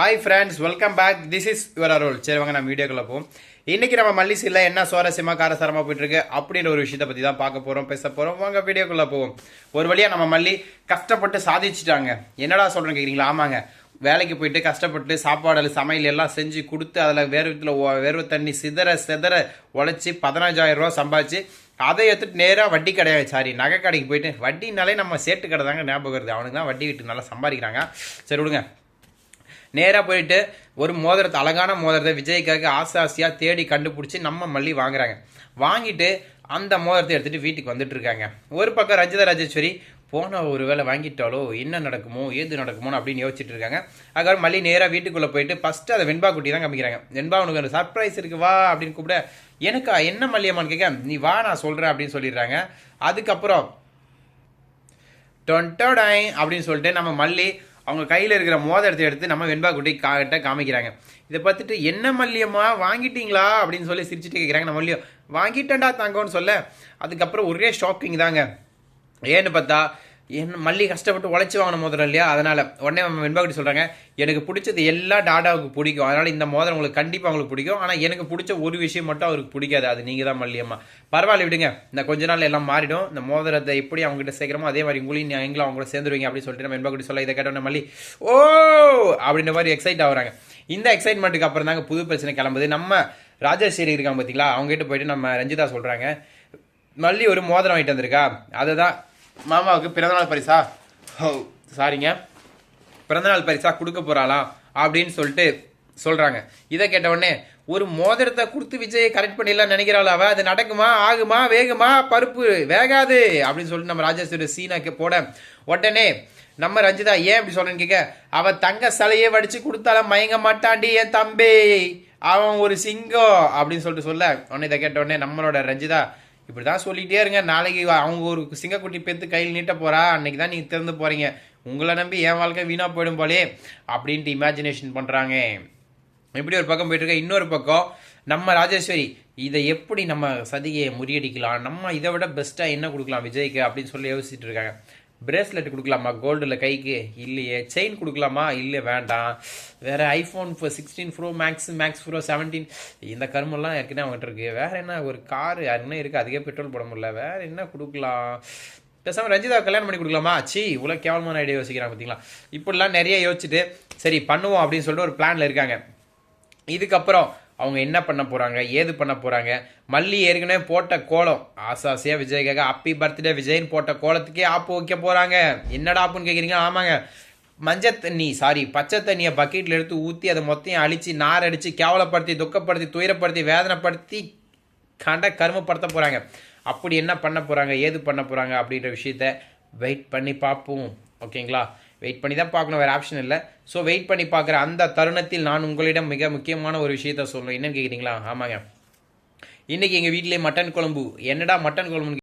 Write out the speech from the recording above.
Hi friends welcome back this is your Arul சரி வாங்க நம்ம வீடியோக்குள்ளே போவோம். இன்றைக்கி நம்ம மல்லிசில் என்ன சுவாரஸ்யமாக காரசாரமாக போயிட்டுருக்கு அப்படின்ற ஒரு விஷயத்தை பற்றி தான் பார்க்க போகிறோம் பேச போகிறோம் வாங்க வீடியோக்குள்ளே போவோம். ஒரு வழியாக நம்ம மல்லி கஷ்டப்பட்டு சாதிச்சிட்டாங்க. என்னடா சொல்கிறேன்னு கேட்குறீங்களா ஆமாங்க. வேலைக்கு போயிட்டு கஷ்டப்பட்டு சாப்பாடு சமையல் எல்லாம் செஞ்சு கொடுத்து அதில் வேர்வத்தில் வேர்வை தண்ணி சிதற சிதற உழைச்சி பதினஞ்சாயிரம் ரூபா சம்பாதிச்சு அதை எடுத்துட்டு நேராக வட்டி கிடையாது சாரி நகை கடைக்கு போயிட்டு வட்டினாலே நம்ம சேட்டு கடை தாங்க ஞாபகம் வருது. அவனுக்கு தான் வட்டி விட்டு நல்லா சம்பாதிக்கிறாங்க. சரி விடுங்க. நேராக போயிட்டு ஒரு மோதிரத்தை அழகான மோதிரத்தை விஜய்க்காக ஆசை ஆசையாக தேடி கண்டுபிடிச்சி நம்ம மல்லி வாங்குறாங்க. வாங்கிட்டு அந்த மோதிரத்தை எடுத்துகிட்டு வீட்டுக்கு வந்துட்டு இருக்காங்க. ஒரு பக்கம் ரஞ்சிதா ராஜேஸ்வரி போன ஒரு வேளை வாங்கிட்டாலோ என்ன நடக்குமோ ஏது நடக்குமோ அப்படின்னு யோசிச்சுட்டு இருக்காங்க. அதுக்கப்புறம் மல்லி நேராக வீட்டுக்குள்ளே போயிட்டு ஃபஸ்ட்டு அதை வெண்பா குட்டி தான் காமிக்கிறாங்க. வெண்பா உனக்கு ஒரு சர்ப்ரைஸ் இருக்கு வா அப்படின்னு கூப்பிட எனக்கா என்ன மல்லியம்மான்னு கேட்க நீ வா நான் சொல்கிறேன் அப்படின்னு சொல்லிடுறாங்க. அதுக்கப்புறம் டொன்டோடாய் அப்படின்னு சொல்லிட்டு நம்ம மல்லி அவங்க கையில் இருக்கிற மோதிரத்தை எடுத்து நம்ம வெண்பா குட்டி காட்ட காமிக்கிறாங்க. இதை பார்த்துட்டு என்ன மல்லியம்மா? வாங்கிட்டீங்களா? அப்படின்னு சொல்லி சிரிச்சுட்டு கேட்குறாங்க நம்ம மல்லியம் வாங்கிட்டேன்டா தங்கம்னு சொல்ல. அதுக்கப்புறம் ஒரே ஷாக்கிங் தாங்க. ஏன்னு பார்த்தா என்ன மல்லி கஷ்டப்பட்டு உழைச்சி வாங்கின மோதிரம் இல்லையா? அதனால் உடனே நம்ம வெண்பாக்குட்டி சொல்கிறாங்க எனக்கு பிடிச்சது எல்லா டாடாவுக்கு பிடிக்கும். அதனால் இந்த மோதிரம் உங்களுக்கு கண்டிப்பாக உங்களுக்கு பிடிக்கும். ஆனால் எனக்கு பிடிச்ச ஒரு விஷயம் மட்டும் அவருக்கு பிடிக்காது. அது நீங்கள் தான் மல்லியம்மா பரவாயில்ல விடுங்க. இந்த கொஞ்ச நாள் எல்லாம் மாறிடும். இந்த மோதிரத்தை எப்படி அவங்ககிட்ட சேர்க்கிறோமோ அதே மாதிரி உங்களையும் நீங்களும் அவங்க சேர்ந்துருவீங்க அப்படின்னு சொல்லிட்டு நம்ம வெண்பாக்குட்டி சொல்ல இதை கேட்டோன்னே மல்லி ஓ! அப்படின்ற மாதிரி எக்ஸைட் ஆகுறாங்க. இந்த எக்ஸைட்மெண்ட்டுக்கு அப்புறம் தாங்க புது பிரச்சனை கிளம்புது. நம்ம ராஜேஸ்வரி இருக்காங்க பார்த்தீங்களா அவங்ககிட்ட போயிட்டு நம்ம ரஞ்சிதா சொல்கிறாங்க மல்லி ஒரு மோதிரம் வாங்கிட்டு வந்திருக்கா. அதை தான் மாமாவுக்கு பிறந்தநாள் பரிசா? ஓ சாரிங்க பிறந்தநாள் பரிசா கொடுக்க போறாளாம் அப்படின்னு சொல்லிட்டு சொல்றாங்க. இதை கேட்ட உடனே ஒரு மோதிரத்தை கொடுத்து விஜயை கரெக்ட் பண்ணிடலாம் நினைக்கிறாள் அவ? அது நடக்குமா? ஆகுமா? வேகுமா? பருப்பு வேகாது. அப்படின்னு சொல்லிட்டு நம்ம ராஜேஸ்வரி சீனாக்கு போட உடனே நம்ம ரஞ்சிதா ஏன் இப்படி சொல்றேன்னு கேட்க அவ தங்க சிலையே வடிச்சு கொடுத்தாலும் மயங்க மாட்டாண்டி என் தம்பி. அவன் ஒரு சிங்கம். அப்படின்னு சொல்லிட்டு சொல்ல. உடனே இதை கேட்ட உடனே நம்மளோட ரஞ்சிதா இப்படி தான் சொல்லிகிட்டே இருங்க. நாளைக்கு அவங்க ஒரு சிங்கக்குட்டி பெற்று கையில் நீட்ட போகிறா அன்றைக்கி தான் நீங்கள் திறந்து போகிறீங்க உங்களை நம்பி என் வாழ்க்கை வீணாக போயிடும் போலே அப்படின்ட்டு இமேஜினேஷன் பண்ணுறாங்க இப்படி ஒரு பக்கம் போயிட்டுருக்கேன் இன்னொரு பக்கம் நம்ம ராஜேஸ்வரி இதை எப்படி நம்ம சதியை முறியடிக்கலாம்? நம்ம இதை விட பெஸ்ட்டாக என்ன கொடுக்கலாம் விஜய்க்கு அப்படின்னு சொல்லி யோசிச்சுட்டு இருக்காங்க. பிரேஸ்லெட் கொடுக்கலாமா? கோல்டில் கைக்கு? இல்லையே. செயின் கொடுக்கலாமா? இல்லை வேண்டாம். வேறு ஐஃபோன் இப்போ sixteen pro max max pro seventeen இந்த கருமெல்லாம் ஏற்கனவே அவங்ககிட்ட இருக்குது வேற என்ன? ஒரு கார் யாருன்னா இருக்குது அதுக்கே பெட்ரோல் போட முடியல. வேறு என்ன கொடுக்கலாம்? பேசாமல் ரஞ்சிதா கல்யாணம் பண்ணி கொடுக்கலாமா? சி இவ்வளோ கேவலமான ஐடியா யோசிக்கிறாங்க பார்த்தீங்களா இப்படிலாம் நிறைய யோசிச்சுட்டு சரி பண்ணுவோம் அப்படின்னு சொல்லிட்டு ஒரு பிளானில் இருக்காங்க. இதுக்கப்புறம் அவங்க என்ன பண்ண போகிறாங்க ஏது பண்ண போகிறாங்க மல்லி ஏற்கனவே போட்ட கோலம். ஆசாசியாக விஜய்க்காக ஹாப்பி பர்த்டே விஜய்னு போட்ட கோலத்துக்கே ஆப்பு வைக்க போகிறாங்க என்னடா ஆப்புன்னு கேட்குறீங்க ஆமாங்க. மஞ்சள் தண்ணி சாரி பச்சை தண்ணியை பக்கெட்டில் எடுத்து ஊற்றி அதை மொத்தையும் அழிச்சு நார் அடித்து கேவலப்படுத்தி துக்கப்படுத்தி துயரப்படுத்தி வேதனைப்படுத்தி கண்ட கருமப்படுத்த போகிறாங்க அப்படி என்ன பண்ண போகிறாங்க ஏது பண்ண போகிறாங்க அப்படின்ற விஷயத்த வெயிட் பண்ணி பார்ப்போம். ஓகேங்களா வெயிட் பண்ணி தான் பார்க்கணும் வேறு ஆப்ஷன் இல்லை. ஸோ வெயிட் பண்ணி பார்க்குற அந்த தருணத்தில் நான் உங்களிடம் மிக முக்கியமான ஒரு விஷயத்த சொல்லணும் என்னன்னு கேட்குறீங்களா ஆமாங்க. இன்றைக்கி எங்கள் வீட்டிலே மட்டன் குழம்பு. என்னடா மட்டன் குழம்புன்னு